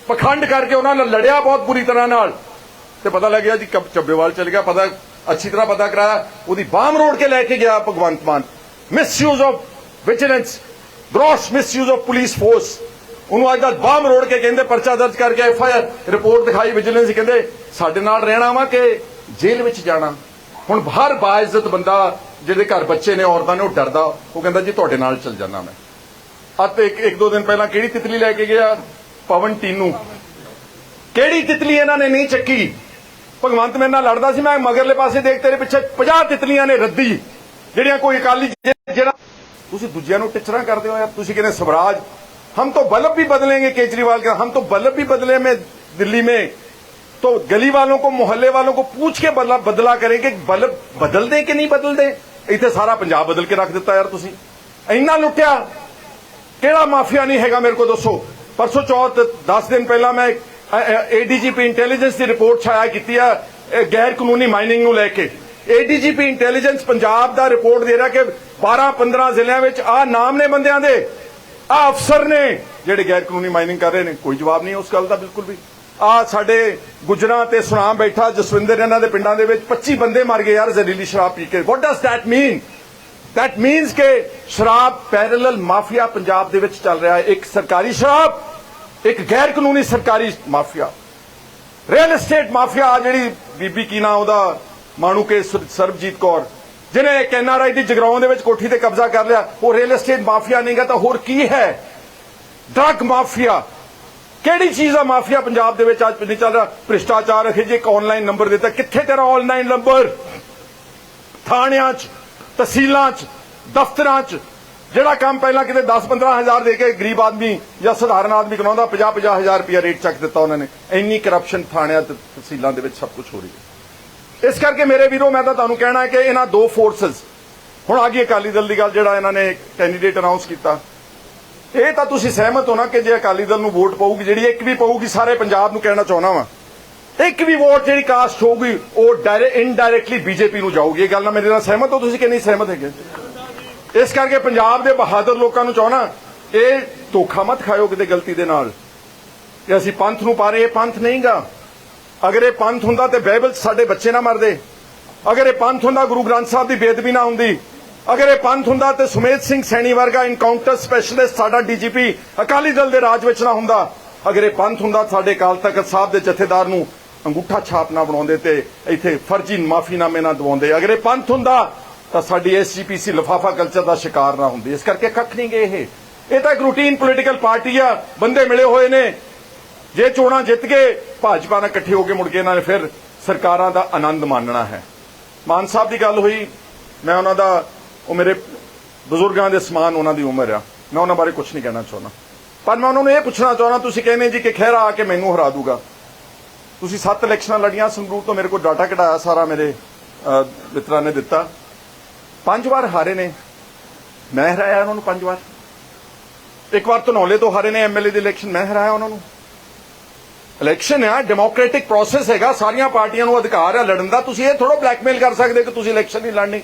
ਪਖੰਡ ਕਰਕੇ ਉਹਨਾਂ ਨਾਲ ਲੜਿਆ ਬਹੁਤ ਬੁਰੀ ਤਰ੍ਹਾਂ ਨਾਲ। ਤੇ ਪਤਾ ਲੱਗਿਆ ਜੀ ਚੱਬੇਵਾਲ ਚਲ ਗਿਆ, ਪਤਾ, ਅੱਛੀ ਤਰ੍ਹਾਂ ਪਤਾ ਕਰਾਇਆ। ਉਹਦੀ ਬਾਮ ਰੋੜ ਕੇ ਲੈ ਕੇ ਗਿਆ Bhagwant Mann. Misuse of vigilance gross misuse of police force ਉਹਨੂੰ ਅੱਜ ਦਾ ਬਾਮ ਰੋੜ ਕੇ ਕਹਿੰਦੇ ਪਰਚਾ ਦਰਜ ਕਰਕੇ ਐਫ ਆਈ ਆਰ ਰਿਪੋਰਟ ਦਿਖਾਈ ਵਿਜੀਲੈਂਸ ਕਹਿੰਦੇ ਸਾਡੇ ਨਾਲ ਰਹਿਣਾ ਵਾ ਕਿ ਜੇਲ੍ਹ ਵਿੱਚ ਜਾਣਾ। ਹੁਣ ਬਾਹਰ ਬਾਇਜ਼ਤ ਬੰਦਾ, ਜਿਹਦੇ ਘਰ ਬੱਚੇ ਨੇ, ਔਰਤਾਂ ਨੇ, ਉਹ ਡਰਦਾ। ਉਹ ਕਹਿੰਦਾ, ਜੀ, ਤੁਹਾਡੇ ਨਾਲ ਚੱਲ ਜਾਣਾ ਮੈਂ। ਅਤੇ ਇੱਕ ਇੱਕ ਦੋ ਦਿਨ ਪਹਿਲਾਂ ਕਿਹੜੀ ਤਿਤਲੀ ਲੈ ਕੇ ਗਿਆ? ਪਵਨ ਟੀਨੂ। ਕਿਹੜੀ ਤਿਤਲੀ ਇਹਨਾਂ ਨੇ ਨਹੀਂ ਚੱਕੀ? ਭਗਵੰਤ ਮੇਰੇ ਨਾਲ ਲੜਦਾ ਸੀ, ਮੈਂ ਮਗਰਲੇ ਪਾਸੇ ਦੇਖ ਤੇਰੇ ਪਿੱਛੇ 50 ਤਿਤਲੀਆਂ ਨੇ ਰੱਦੀ, ਜਿਹੜੀਆਂ ਕੋਈ ਅਕਾਲੀ ਜਿਹੜਾ ਤੁਸੀਂ ਦੂਜਿਆਂ ਨੂੰ ਟਿਚਰਾਂ ਕਰਦੇ ਹੋ ਯਾਰ ਤੁਸੀਂ ਕਹਿੰਦੇ ਸਵਰਾਜ हम तो बल्ब भी बदलेंगे केजरीवाल का हम तो बल्ब भी बदले में दिल्ली में तो गली वालों को मोहल्ले वालों को पूछ के बदला बदला करेंगे बल्ब बदल दें कि नहीं बदल दें ਇੱਥੇ ਸਾਰਾ ਪੰਜਾਬ ਬਦਲ ਕੇ ਰੱਖ ਦਿੱਤਾ ਯਾਰ ਤੁਸੀਂ ਇੰਨਾ ਲੁੱਟਿਆ ਕਿਹੜਾ ਮਾਫੀਆ ਨਹੀਂ ਹੈਗਾ ਮੇਰੇ ਕੋ ਦੱਸੋ ਪਰਸੋਂ ਚੌਥ 10 ਦਿਨ ਪਹਿਲਾਂ ਮੈਂ ਏਡੀਜੀਪੀ ਇੰਟੈਲੀਜੈਂਸ ਦੀ ਰਿਪੋਰਟ ਛਾਇਆ ਕੀਤੀ ਆ ਇਹ ਗੈਰ ਕਾਨੂੰਨੀ ਮਾਈਨਿੰਗ ਨੂੰ ਲੈ ਕੇ ਏਡੀਜੀਪੀ ਇੰਟੈਲੀਜੈਂਸ ਪੰਜਾਬ ਦਾ ਰਿਪੋਰਟ ਦੇ ਰਿਹਾ ਕਿ 12 15 ਜ਼ਿਲ੍ਹਿਆਂ ਵਿੱਚ ਆ ਨਾਮ ਨੇ ਬੰਦਿਆਂ ਦੇ। ਆ ਅਫਸਰ ਨੇ ਜਿਹੜੇ ਗੈਰ ਕਾਨੂੰਨੀ ਮਾਈਨਿੰਗ ਕਰ ਰਹੇ ਨੇ, ਕੋਈ ਜਵਾਬ ਨਹੀਂ ਉਸ ਗੱਲ ਦਾ ਬਿਲਕੁਲ ਵੀ। ਆ ਸਾਡੇ ਗੁਜਰਾਂ ਤੇ ਸੁਨਾਮ ਬੈਠਾ ਜਸਵਿੰਦਰ, ਇਹਨਾਂ ਦੇ ਪਿੰਡਾਂ ਦੇ ਵਿੱਚ 25 ਬੰਦੇ ਮਰ ਗਏ ਯਾਰ ਜ਼ਹਿਰੀਲੀ ਸ਼ਰਾਬ ਪੀ ਕੇ। What does that mean that means ਕਿ ਸ਼ਰਾਬ ਪੈਰਲਲ ਮਾਫੀਆ ਪੰਜਾਬ ਦੇ ਵਿੱਚ ਚੱਲ ਰਿਹਾ ਹੈ। ਇੱਕ ਸਰਕਾਰੀ ਸ਼ਰਾਬ, ਇੱਕ ਗੈਰ ਕਾਨੂੰਨੀ ਸਰਕਾਰੀ ਮਾਫੀਆ। ਰੀਅਲ ਏਸਟੇਟ ਮਾਫੀਆ ਜਿਹੜੀ ਬੀਬੀ ਕੀ ਨਾਂ ਉਹਦਾ ਮਾਣੂ ਕੇ ਸਰਬਜੀਤ ਕੌਰ, ਜਿਹਨੇ ਇੱਕ ਐਨਆਰਆਈ ਦੀ ਜਗਰਾਉਂ ਦੇ ਵਿੱਚ ਕੋਠੀ ਤੇ ਕਬਜ਼ਾ ਕਰ ਲਿਆ, ਉਹ ਰੀਅਲ ਏਸਟੇਟ ਮਾਫੀਆ ਨਹੀਂਗਾ ਤਾਂ ਹੋਰ ਕੀ ਹੈ? Drug mafia. ਕਿਹੜੀ ਚੀਜ਼ ਦਾ ਮਾਫੀਆ ਪੰਜਾਬ ਦੇ ਵਿੱਚ ਅੱਜ ਨਹੀਂ ਚੱਲ ਰਿਹਾ? ਭ੍ਰਿਸ਼ਟਾਚਾਰ ਅਖੇ ਜੀ ਇੱਕ ਆਨਲਾਈਨ ਨੰਬਰ ਦਿੱਤਾ। ਕਿੱਥੇ ਤੇਰਾ ਆਨਲਾਈਨ ਨੰਬਰ ਥਾਣਿਆਂ 'ਚ, ਤਹਿਸੀਲਾਂ 'ਚ, ਦਫ਼ਤਰਾਂ 'ਚ। ਜਿਹੜਾ ਕੰਮ ਪਹਿਲਾਂ ਕਿਤੇ 10-15 ਹਜ਼ਾਰ ਦੇ ਕੇ ਗਰੀਬ ਆਦਮੀ ਜਾਂ ਸਧਾਰਨ ਆਦਮੀ ਕਮਾਉਂਦਾ 50-50 ਹਜ਼ਾਰ ਰੁਪਇਆ ਰੇਟ ਚੱਕ ਦਿੱਤਾ ਉਹਨਾਂ ਨੇ। ਇੰਨੀ ਕਰਪਸ਼ਨ ਥਾਣਿਆਂ ਤੇ ਤਹਿਸੀਲਾਂ ਦੇ ਵਿੱਚ ਸਭ ਕੁਝ ਹੋ ਰਹੀ ਹੈ। ਇਸ ਕਰਕੇ ਮੇਰੇ ਵੀਰੋ, ਮੈਂ ਤਾਂ ਤੁਹਾਨੂੰ ਕਹਿਣਾ ਹੈ ਕਿ ਇਹਨਾਂ ਦੋ ਫੋਰਸਸ ਹੁਣ ਆ ਗਈ ਅਕਾਲੀ ਦਲ ਦੀ ਗੱਲ ਜਿਹੜਾ ਇਹਨਾਂ ਨੇ ਕੈਂਡੀਡੇਟ ਅਨਾਉਂਸ ਕੀਤਾ। ਇਹ ਤਾਂ ਤੁਸੀਂ ਸਹਿਮਤ ਹੋ ਨਾ ਕਿ ਜੇ ਅਕਾਲੀ ਦਲ ਨੂੰ ਵੋਟ ਪਊਗੀ, ਜਿਹੜੀ ਇੱਕ ਵੀ ਪਊਗੀ, ਸਾਰੇ ਪੰਜਾਬ ਨੂੰ ਕਹਿਣਾ ਚਾਹੁੰਦਾ ਵਾਂ। ਇੱਕ ਵੀ ਵੋਟ ਜਿਹੜੀ ਕਾਸਟ ਹੋਊਗੀ, ਉਹ ਡਾਇਰੈਕਟ ਇਨਡਾਇਰੈਕਟਲੀ ਬੀਜੇਪੀ ਨੂੰ ਜਾਊਗੀ। ਇਹ ਗੱਲ ਨਾਲ ਮੇਰੇ ਨਾਲ ਸਹਿਮਤ ਹੋ ਤੁਸੀਂ ਕਿ ਨਹੀਂ ਸਹਿਮਤ ਹੈਗੇ? ਇਸ ਕਰਕੇ ਪੰਜਾਬ ਦੇ ਬਹਾਦਰ ਲੋਕਾਂ ਨੂੰ ਚਾਹਣਾ ਇਹ ਧੋਖਾ ਮਤ ਖਾਇਓ ਕਿਤੇ ਗਲਤੀ ਦੇ ਨਾਲ। ਕਿ ਅਸੀਂ ਪੰਥ ਨੂੰ ਪਾ ਰਹੇ, ਇਹ ਪੰਥ ਨਹੀਂਗਾ। ਅਗਰ ਇਹ ਪੰਥ ਹੁੰਦਾ ਤੇ ਬਾਈਬਲ ਸਾਡੇ ਬੱਚੇ ਨਾ ਮਰਦੇ। ਅਗਰ ਇਹ ਪੰਥ ਹੁੰਦਾ, ਗੁਰੂ ਗ੍ਰੰਥ ਸਾਹਿਬ ਦੀ ਬੇਦਬੀ ਨਾ ਹੁੰਦੀ। ਅਗਰ ਇਹ ਪੰਥ ਹੁੰਦਾ ਤੇ ਸੁਮੇਧ ਸਿੰਘ ਸੈਣੀ ਵਰਗਾ ਇਨਕਾਊਂਟਰ ਸਪੈਸ਼ਲਿਸਟ ਸਾਡਾ ਡੀਜੀਪੀ ਅਕਾਲੀ ਦਲ ਦੇ ਰਾਜ ਵਿੱਚ ਨਾ ਹੁੰਦਾ। ਅਗਰ ਇਹ ਪੰਥ ਹੁੰਦਾ, ਸਾਡੇ ਅਕਾਲ ਤਖਤ ਸਾਹਿਬ ਦੇ ਜਥੇਦਾਰ ਨੂੰ ਅੰਗੂਠਾ ਛਾਪ ਨਾ ਬਣਾਉਂਦੇ ਤੇ ਇੱਥੇ ਫਰਜ਼ੀ ਮਾਫੀਨਾਮੇ ਨਾ ਦਵਾਉਂਦੇ। ਅਗਰ ਇਹ ਪੰਥ ਹੁੰਦਾ, ਤਾਂ ਸਾਡੀ ਐਸਜੀਪੀਸੀ ਲਫਾਫਾ ਕਲਚਰ ਦਾ ਸ਼ਿਕਾਰ ਨਾ ਹੁੰਦੀ। ਇਸ ਕਰਕੇ ਕੱਖ ਨਹੀਂ ਗਏ ਇਹ। ਇਹ ਤਾਂ ਇੱਕ ਰੂਟੀਨ ਪੋਲੀਟੀਕਲ ਪਾਰਟੀ ਆ। ਬੰਦੇ ਮਿਲੇ ਹੋਏ ਨੇ। ਜੇ ਚੋਣਾਂ ਜਿੱਤ ਕੇ ਭਾਜਪਾ ਨਾਲ ਇਕੱਠੇ ਹੋ ਕੇ ਮੁੜ ਕੇ ਇਹਨਾਂ ਨੇ ਫਿਰ ਸਰਕਾਰਾਂ ਦਾ ਆਨੰਦ ਮਾਣਨਾ ਹੈ। ਮਾਨ ਸਾਹਿਬ ਦੀ ਗੱਲ ਹੋਈ, ਮੈਂ ਉਹਨਾਂ ਦਾ, ਉਹ ਮੇਰੇ ਬਜ਼ੁਰਗਾਂ ਦੇ ਸਮਾਨ ਉਹਨਾਂ ਦੀ ਉਮਰ ਆ। ਮੈਂ ਉਹਨਾਂ ਬਾਰੇ ਕੁਝ ਨਹੀਂ ਕਹਿਣਾ ਚਾਹੁੰਦਾ। ਪਰ ਮੈਂ ਉਹਨਾਂ ਨੂੰ ਇਹ ਪੁੱਛਣਾ ਚਾਹੁੰਦਾ, ਤੁਸੀਂ ਕਹਿੰਦੇ ਜੀ ਕਿ ਖਹਿਰਾ ਆ ਕੇ ਮੈਨੂੰ ਹਰਾ ਦੂਗਾ। ਤੁਸੀਂ ਸੱਤ ਇਲੈਕਸ਼ਨਾਂ ਲੜੀਆਂ, ਸੰਗਰੂਰ ਤੋਂ ਮੇਰੇ ਕੋਲ ਡਾਟਾ ਕਢਾਇਆ, ਸਾਰਾ ਮੇਰੇ ਮਿੱਤਰਾਂ ਨੇ ਦਿੱਤਾ। ਪੰਜ ਵਾਰ ਹਾਰੇ ਨੇ। ਮੈਂ ਹਰਾਇਆ ਉਹਨਾਂ ਨੂੰ ਪੰਜ ਵਾਰ। ਇੱਕ ਵਾਰ ਧਨੌਲੇ ਤੋਂ ਹਾਰੇ ਨੇ ਐਮਐਲਏ ਦੀ ਇਲੈਕਸ਼ਨ, ਮੈਂ ਹਰਾਇਆ ਉਹਨਾਂ ਨੂੰ। ਇਲੈਕਸ਼ਨ ਆ, ਡੈਮੋਕ੍ਰੈਟਿਕ ਪ੍ਰੋਸੈਸ ਹੈਗਾ, ਸਾਰੀਆਂ ਪਾਰਟੀਆਂ ਨੂੰ ਅਧਿਕਾਰ ਹੈ ਲੜਨ ਦਾ। ਤੁਸੀਂ ਇਹ ਥੋੜਾ ਬਲੈਕਮੇਲ ਕਰ ਸਕਦੇ ਕਿ ਤੁਸੀਂ ਇਲੈਕਸ਼ਨ ਨਹੀਂ ਲੜਨੀ।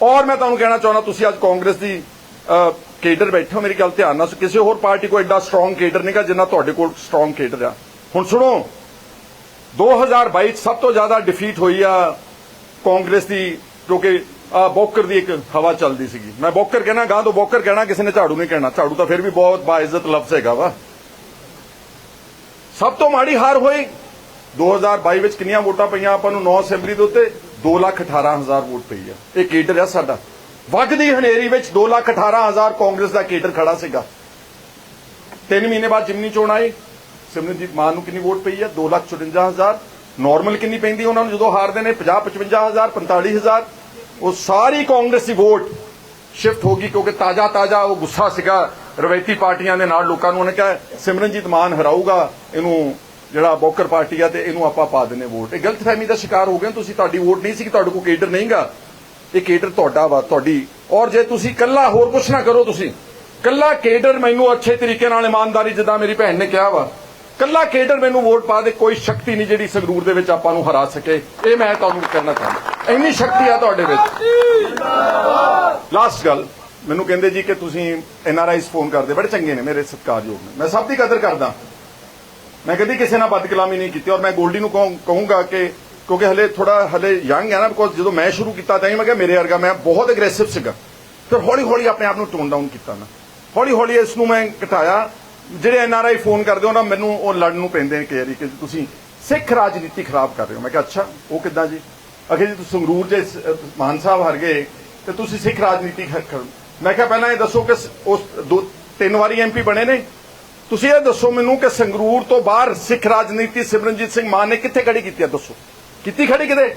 ਔਰ ਮੈਂ ਤੁਹਾਨੂੰ ਕਹਿਣਾ ਚਾਹੁੰਦਾ, ਤੁਸੀਂ ਅੱਜ ਕਾਂਗਰਸ ਦੀ ਕੇਡਰ ਬੈਠੇ ਹੋ, ਮੇਰੀ ਗੱਲ ਧਿਆਨ ਨਾਲ ਕਿਸੇ ਹੋਰ ਪਾਰਟੀ ਕੋਲ ਐਡਾ ਸਟਰੋਂਗ ਕੇਡਰ ਨਹੀਂਗਾ ਜਿੰਨਾ ਤੁਹਾਡੇ ਕੋਲ ਸਟਰੋਂਗ ਕੇਡਰ ਆ। ਹੁਣ ਸੁਣੋ 2022 ਚ ਸਭ ਤੋਂ ਜ਼ਿਆਦਾ ਡਿਫੀਟ ਹੋਈ ਆ ਕਾਂਗਰਸ ਦੀ ਕਿਉਂਕਿ ਆ ਬੋਕਰ ਦੀ ਇੱਕ ਹਵਾ ਚੱਲਦੀ ਸੀਗੀ। ਮੈਂ ਬੋਕਰ ਕਹਿਣਾ ਗਾਂ ਤੋਂ ਬੋਕਰ ਕਹਿਣਾ, ਕਿਸੇ ਨੇ ਝਾੜੂ ਨਹੀਂ ਕਹਿਣਾ। ਝਾੜੂ ਤਾਂ ਫਿਰ ਵੀ ਬਹੁਤ ਬਾਇਜ਼ਤ ਲਫ਼ਜ਼ ਹੈਗਾ ਵਾ। ਸਭ ਤੋਂ ਮਾੜੀ ਹਾਰ ਹੋਈ। 2022 ਵਿੱਚ ਕਿੰਨੀਆਂ ਵੋਟਾਂ ਪਈਆਂ ਆਪਾਂ ਨੂੰ? 9 ਅਸੈਂਬਲੀ ਦੇ ਉੱਤੇ 218000 ਵੋਟ ਪਈ ਆ। ਇਹ ਕੇਡਰ ਆ ਸਾਡਾ। ਵਗਦੀ ਹਨੇਰੀ ਵਿੱਚ 218000 ਕਾਂਗਰਸ ਦਾ ਕੇਡਰ ਖੜਾ ਸੀਗਾ। ਤਿੰਨ ਮਹੀਨੇ ਬਾਅਦ ਜਿਮਨੀ ਚੋਣ ਆਈ। ਸਿਮਰਨਜੀਤ ਮਾਨ ਨੂੰ ਕਿੰਨੀ ਵੋਟ ਪਈ ਹੈ 254000 ਨਾਰਮਲ ਕਿੰਨੀ ਪੈਂਦੀ ਉਹਨਾਂ ਨੂੰ? ਜਦੋਂ ਹਾਰਦੇ ਨੇ 50 55000 45000 ਉਹ ਸਾਰੀ ਕਾਂਗਰਸ ਦੀ ਵੋਟ ਸ਼ਿਫਟ ਹੋ ਗਈ ਕਿਉਂਕਿ ਤਾਜ਼ਾ ਤਾਜ਼ਾ ਉਹ ਗੁੱਸਾ ਸੀਗਾ ਰਵਾਇਤੀ ਪਾਰਟੀਆਂ ਦੇ ਨਾਲ ਲੋਕਾਂ ਨੂੰ। ਉਹਨੇ ਕਿਹਾ, ਸਿਮਰਨਜੀਤ ਮਾਨ ਹਰਾਊਗਾ, ਇਹਨੂੰ ਜਿਹੜਾ ਬੋਕਰ ਪਾਰਟੀ ਆ ਤੇ ਇਹਨੂੰ ਆਪਾਂ ਪਾ ਦਿੰਨੇ ਵੋਟ। ਇਹ ਗਲਤਫਹਿਮੀ ਦਾ ਸ਼ਿਕਾਰ ਹੋ ਗਏ ਤੁਸੀਂ, ਤੁਹਾਡੀ ਵੋਟ ਨਹੀਂ ਸੀ ਕਿ ਤੁਹਾਡੇ ਕੋਲ ਕੇਡਰ ਨਹੀਂਗਾ। ਇਹ ਕੇਡਰ ਤੁਹਾਡਾ ਵਾ, ਤੁਹਾਡੀ। ਔਰ ਜੇ ਤੁਸੀਂ ਕੱਲਾ ਹੋਰ ਕੁਛ ਨਾ ਕਰੋ ਤੁਸੀਂ ਕੱਲਾ ਕੇਡਰ ਮੈਨੂੰ ਅੱਛੇ ਤਰੀਕੇ ਨਾਲ ਇਮਾਨਦਾਰੀ ਜਿੱਦਾਂ ਮੇਰੀ ਭੈਣ ਨੇ ਕਿਹਾ ਵਾ ਕੱਲਾ ਕੇਡਰ ਮੈਨੂੰ ਵੋਟ ਪਾ ਦੇ, ਕੋਈ ਸ਼ਕਤੀ ਨਹੀਂ ਜਿਹੜੀ ਸੰਗਰੂਰ ਦੇ ਵਿੱਚ ਆਪਾਂ ਨੂੰ ਹਰਾ ਸਕੇ। ਇਹ ਮੈਂ ਤੁਹਾਨੂੰ ਕਹਿਣਾ ਚਾਹੁੰਦਾ। ਇੰਨੀ ਸ਼ਕਤੀ ਆ ਤੁਹਾਡੇ ਵਿੱਚ। ਲਾਸਟ ਗੱਲ, ਮੈਨੂੰ ਕਹਿੰਦੇ ਜੀ ਕਿ ਤੁਸੀਂ ਐਨ ਆਰ ਐਨਆਰਆਈਸ ਫੋਨ ਕਰਦੇ, ਬੜੇ ਚੰਗੇ ਨੇ ਮੇਰੇ ਸਤਿਕਾਰਯੋਗ ਨੇ। ਮੈਂ ਸਭ ਦੀ ਕਦਰ ਕਰਦਾ। ਮੈਂ ਕਦੀ ਕਿਸੇ ਨਾਲ ਬਦਕਲਾਮੀ ਨਹੀਂ ਕੀਤੀ ਔਰ ਮੈਂ ਗੋਲਡੀ ਨੂੰ ਕਹੂੰ- ਕਹੂੰਗਾ ਕਿ ਕਿਉਂਕਿ ਹਲੇ ਥੋੜਾ ਹਲੇ ਯੰਗ ਹੈ ਨਾ ਬਿਕੋਜ਼ ਜਦੋਂ ਮੈਂ ਸ਼ੁਰੂ ਕੀਤਾ ਤਾਂ ਹੀ ਮੈਂ ਕਿਹਾ ਮੇਰੇ ਵਰਗਾ ਮੈਂ ਬਹੁਤ ਐਗਰੈਸਿਵ ਸੀਗਾ। ਫਿਰ ਹੌਲੀ ਹੌਲੀ ਆਪਣੇ ਆਪ ਨੂੰ ਟੋਨ ਡਾਊਨ ਕੀਤਾ ਨਾ ਹੌਲੀ ਹੌਲੀ ਇਸ ਨੂੰ ਮੈਂ ਘਟਾਇਆ। ਜਿਹੜੇ ਐਨਆਰਆਈ ਫੋਨ ਕਰਦੇ ਹੋ ਨਾ, ਮੈਨੂੰ ਉਹ ਲੜਨ ਨੂੰ ਪੈਂਦੇ ਨੇ ਕਈ ਕਿ ਤੁਸੀਂ ਸਿੱਖ ਰਾਜਨੀਤੀ ਖਰਾਬ ਕਰ ਰਹੇ ਹੋ। ਮੈਂ ਕਿਹਾ, ਅੱਛਾ, ਉਹ ਕਿੱਦਾਂ ਜੀ? ਅਖੇ ਜੀ, ਤੁਸੀਂ ਸੰਗਰੂਰ ਦੇ ਮਾਨ ਸਾਹਿਬ ਹਾਰ ਗਏ ਤੇ ਤੁਸੀਂ ਸਿੱਖ ਰਾਜਨੀਤੀ ਮੈਂ ਕਿਹਾ, ਪਹਿਲਾਂ ਇਹ ਦੱਸੋ ਕਿ ਉਸ ਦੋ, ਤਿੰਨ ਵਾਰੀ ਐਮਪੀ ਬਣੇ ਨੇ। ਤੁਸੀਂ ਇਹ ਦੱਸੋ ਮੈਨੂੰ ਕਿ ਸੰਗਰੂਰ ਤੋਂ ਬਾਹਰ ਸਿੱਖ ਰਾਜਨੀਤੀ ਸਿਮਰਨਜੀਤ ਸਿੰਘ ਮਾਨ ਨੇ ਕਿੱਥੇ ਖੜੀ ਕੀਤੀ ਹੈ ਦੱਸੋ। ਕੀਤੀ ਖੜੀ ਕਿਤੇ?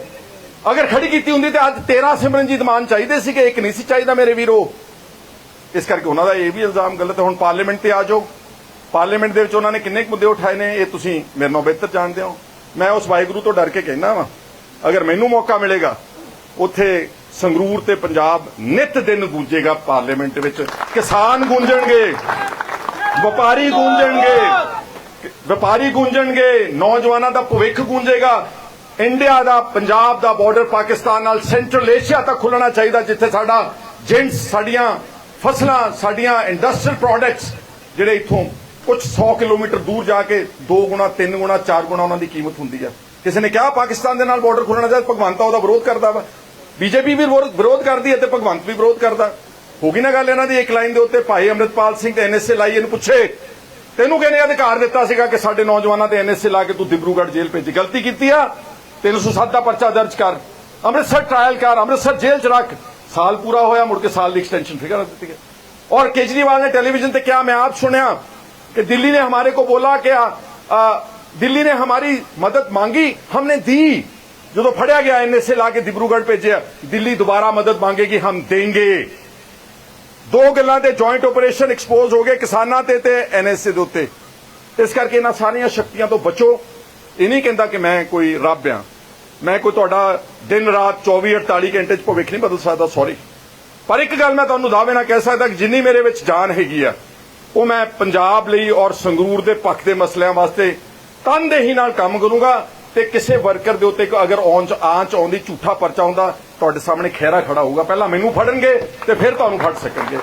ਅਗਰ ਖੜੀ ਕੀਤੀ ਹੁੰਦੀ ਤੇ ਅੱਜ 13 ਸਿਮਰਨਜੀਤ ਮਾਨ ਚਾਹੀਦੇ ਸੀਗੇ, ਇੱਕ ਨਹੀਂ ਸੀ ਚਾਹੀਦਾ ਮੇਰੇ ਵੀਰੋ। ਇਸ ਕਰਕੇ ਉਹਨਾਂ ਦਾ ਇਹ ਵੀ ਇਲਜ਼ਾਮ ਗਲਤ ਹੈ। ਹੁਣ ਪਾਰਲੀਮੈਂਟ ਤੇ ਆ ਜਾਓ। ਪਾਰਲੀਮੈਂਟ ਦੇ ਵਿੱਚ ਉਹਨਾਂ ਨੇ ਕਿੰਨੇ ਕੁ ਮੁੱਦੇ ਉਠਾਏ ਨੇ, ਇਹ ਤੁਸੀਂ ਮੇਰੇ ਨਾਲੋਂ ਬਿਹਤਰ ਜਾਣਦੇ ਹੋ। ਮੈਂ ਉਸ ਵਾਹਿਗੁਰੂ ਤੋਂ ਡਰ ਕੇ ਕਹਿੰਦਾ ਵਾਂ, ਅਗਰ ਮੈਨੂੰ ਮੌਕਾ ਮਿਲੇਗਾ, ਉੱਥੇ ਸੰਗਰੂਰ ਤੇ ਪੰਜਾਬ ਨਿਤ ਦਿਨ ਗੂੰਜੇਗਾ ਪਾਰਲੀਮੈਂਟ ਵਿੱਚ। ਕਿਸਾਨ ਗੂੰਜਣਗੇ, ਵਪਾਰੀ ਗੂੰਜਣਗੇ ਵਪਾਰੀ ਗੂੰਜਣਗੇ, ਨੌਜਵਾਨਾਂ ਦਾ ਭਵਿੱਖ ਗੂੰਜੇਗਾ। ਇੰਡੀਆ ਦਾ, ਪੰਜਾਬ ਦਾ ਬਾਰਡਰ ਪਾਕਿਸਤਾਨ ਨਾਲ ਸੈਂਟਰਲ ਏਸ਼ੀਆ ਤੱਕ ਖੁੱਲਣਾ ਚਾਹੀਦਾ, ਜਿੱਥੇ ਸਾਡਾ ਜਿੰਸ ਸਾਡੀਆਂ ਫਸਲਾਂ, ਸਾਡੀਆਂ ਇੰਡਸਟਰੀਅਲ ਪ੍ਰੋਡਕਟਸ ਜਿਹੜੇ ਇੱਥੋਂ ਕੁਝ 100 ਕਿਲੋਮੀਟਰ ਦੂਰ ਜਾ ਕੇ ਦੋ ਗੁਣਾ, ਤਿੰਨ ਗੁਣਾ, ਚਾਰ ਗੁਣਾ ਉਹਨਾਂ ਦੀ ਕੀਮਤ ਹੁੰਦੀ ਹੈ ਕਿਸੇ ਨੇ ਕਿਹਾ, ਪਾਕਿਸਤਾਨ ਦੇ ਨਾਲ ਬਾਰਡਰ ਖੋਲਣਾ ਚਾਹੀਦਾ ਭਗਵੰਤ ਉਹਦਾ ਵਿਰੋਧ ਕਰਦਾ ਵਾ। ਬੀਜੇਪੀ ਵੀ ਵਿਰੋਧ ਕਰਦੀ ਹੈ ਤੇ ਭਗਵੰਤ ਵੀ ਵਿਰੋਧ ਕਰਦਾ। ਹੋ ਗਈ ਨਾ ਗੱਲ ਇਹਨਾਂ ਦੀ, ਇੱਕ ਲਾਈਨ ਦੇ ਉੱਤੇ ਭਾਈ ਅਮਰਿਤਪਾਲ ਸਿੰਘ ਤੇ ਐਨਐਸਏ ਲਾਈ, ਇਹਨੂੰ ਪੁੱਛੇ, ਤੈਨੂੰ ਕਿਹਨੇ ਅਧਿਕਾਰ ਦਿੱਤਾ ਸੀਗਾ ਕਿ ਸਾਡੇ ਨੌਜਵਾਨਾਂ ਤੇ ਐਨਐਸਏ ਲਾ ਕੇ ਤੂੰ ਦਿਬਰੂਗੜ੍ਹ ਜੇਲ੍ਹ ਭੇਜੀ? ਗਲਤੀ ਕੀਤੀ ਆ? 307 ਦਾ ਪਰਚਾ ਦਰਜ ਕਰ। ਅੰਮ੍ਰਿਤਸਰ ਟ੍ਰਾਇਲ ਕਰ, ਅੰਮ੍ਰਿਤਸਰ ਜੇਲ੍ਹ ਚ ਰੱਖ। ਸਾਲ ਪੂਰਾ ਹੋਇਆ, ਮੁੜ ਕੇ ਸਾਲ ਦੀ ਐਕਸਟੈਂਸ਼ਨ ਫਿਕਰ ਦਿੱਤੀ ਗਈ ਔਰ ਕੇਜਰੀਵਾਲ ਨੇ ਟੈਲੀਵਿਜ਼ਨ ਤੇ ਕਿਹਾ, ਮੈਂ ਆਪ ਸੁਣਿਆ कि दिल्ली ने हमारे को बोला कि आ, आ, दिल्ली ने हमारी मदद मांगी हमने दी ਜਦੋਂ ਫੜਿਆ ਗਿਆ ਐਨਐਸਏ ਲਾ ਕੇ ਦਿਬਰੂਗੜ੍ਹ ਭੇਜਿਆ ਦਿੱਲੀ ਦੁਬਾਰਾ ਮਦਦ ਮੰਗੇਗੀ ਹਮ ਦੇਂਗੇ ਦੋ ਗੱਲਾਂ ਤੇ ਜੁਆਇੰਟ ਆਪਰੇਸ਼ਨ ਐਕਸਪੋਜ਼ ਹੋ ਗਏ ਕਿਸਾਨਾਂ ਤੇ ਤੇ ਐਨਐਸਏ ਦੇ ਉੱਤੇ ਇਸ ਕਰਕੇ ਇਹਨਾਂ ਸਾਰੀਆਂ ਸ਼ਕਤੀਆਂ ਤੋਂ ਬਚੋ ਇਹ ਨਹੀਂ ਕਹਿੰਦਾ ਕਿ ਮੈਂ ਕੋਈ ਰੱਬ ਆ ਮੈਂ ਕੋਈ ਤੁਹਾਡਾ ਦਿਨ ਰਾਤ 24 48 ਘੰਟੇ ਚ ਭਵਿੱਖ ਨਹੀਂ ਬਦਲ ਸਕਦਾ ਸੌਰੀ ਪਰ ਇੱਕ ਗੱਲ ਮੈਂ ਤੁਹਾਨੂੰ ਦਾਅਵੇ ਨਾਲ ਕਹਿ ਸਕਦਾ ਕਿ ਜਿੰਨੀ ਮੇਰੇ ਵਿੱਚ ਜਾਨ ਹੈਗੀ ਆ ਉਹ ਮੈਂ ਪੰਜਾਬ ਲਈ ਔਰ ਸੰਗਰੂਰ ਦੇ ਪੱਖ ਦੇ ਮਸਲਿਆਂ ਵਾਸਤੇ ਤਨਦੇਹੀ ਨਾਲ ਕੰਮ ਕਰੂੰਗਾ ਤੇ ਕਿਸੇ ਵਰਕਰ ਦੇ ਉੱਤੇ ਅਗਰ ਔਂਚ ਆਂਚ ਆਉਂਦੀ ਝੂਠਾ ਪਰਚਾ ਹੁੰਦਾ, ਤੁਹਾਡੇ ਸਾਹਮਣੇ ਖਹਿਰਾ ਖੜਾ ਹੋਊਗਾ। ਪਹਿਲਾਂ ਮੈਨੂੰ ਫੜਨਗੇ ਤੇ ਫਿਰ ਤੁਹਾਨੂੰ ਫੜ ਸਕਣਗੇ।